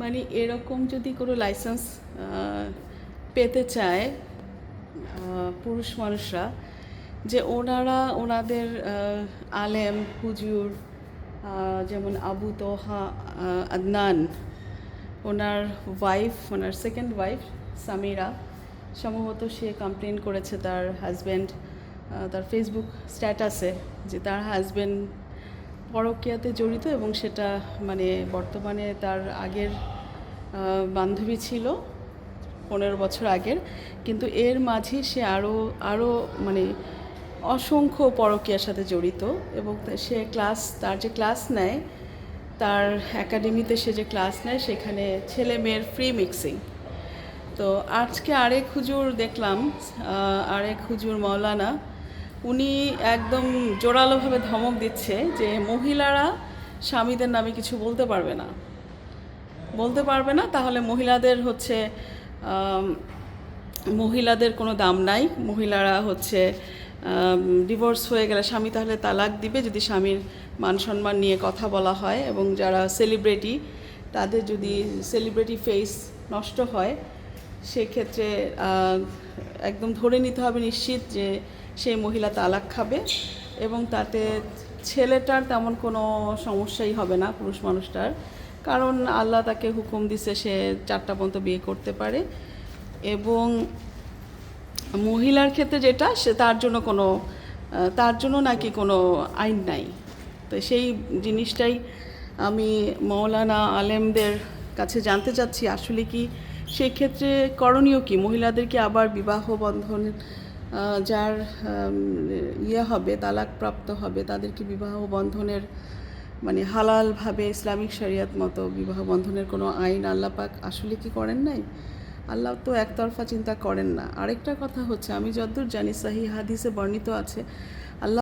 মানে এরকম যদি কোনো লাইসেন্স পেতে চায় পুরুষ মানুষরা, যে ওনারা ওনাদের আলেম, হুজুর যেমন আবু তোহা আদনান, ওনার ওয়াইফ ওনার সেকেন্ড ওয়াইফ সামিরা, সম্ভবত সে কমপ্লেন করেছে তার হাজব্যান্ড তার ফেসবুক স্ট্যাটাসে যে তার হাজব্যান্ড পরকীয়াতে জড়িত এবং সেটা মানে বর্তমানে তার আগের বান্ধবী ছিল পনেরো বছর আগের। কিন্তু এর মাঝে সে আরও আরও মানে অসংখ্য পরকীয়ার সাথে জড়িত এবং সে ক্লাস, তার যে ক্লাস নেয়, তার একাডেমিতে সে যে ক্লাস নেয়, সেখানে ছেলে মেয়ের ফ্রি মিক্সিং তো আজকে আরেক হুজুর দেখলাম আরেক হুজুর মৌলানা উনি একদম জোরালোভাবে ধমক দিচ্ছে যে, মহিলারা স্বামীদের নামে কিছু বলতে পারবে না। বলতে পারবে না। তাহলে মহিলাদের হচ্ছে মহিলাদের কোনো দাম নাই। মহিলারা হচ্ছে ডিভোর্স হয়ে গেলে স্বামী তাহলে তালাক দিবে। যদি স্বামীর মান সম্মান নিয়ে কথা বলা হয় এবং যারা সেলিব্রিটি তাদের যদি সেলিব্রিটি ফেস নষ্ট হয়, সেক্ষেত্রে একদম ধরে নিতে হবে নিশ্চিত যে সেই মহিলা তালাক খাবে এবং তাতে ছেলেটার তেমন কোনো সমস্যাই হবে না, পুরুষ মানুষটার। কারণ আল্লাহ তাকে হুকুম দিছে সে চারটা পর্যন্ত বিয়ে করতে পারে। এবং মহিলার ক্ষেত্রে যেটা, সে তার জন্য কোনো তার জন্য নাকি কোনো আইন নাই। তো সেই জিনিসটাই আমি মৌলানা আলেমদের কাছে জানতে চাচ্ছি, আসলে কি সেক্ষেত্রে করণীয় কি? মহিলাদেরকে আবার বিবাহ বন্ধন যার ইয়ে হবে তালাকপ্রাপ্ত হবে তাদেরকে বিবাহ বন্ধনের মানে হালালভাবে ইসলামিক শরিয়াত মতো বিবাহ বন্ধনের কোনো আইন আল্লাপাক আসলে কি করেন নাই? আল্লাহ তো একতরফা চিন্তা করেন না। আরেকটা কথা হচ্ছে, আমি যতদূর জানি সাহি হাদিসে বর্ণিত আছে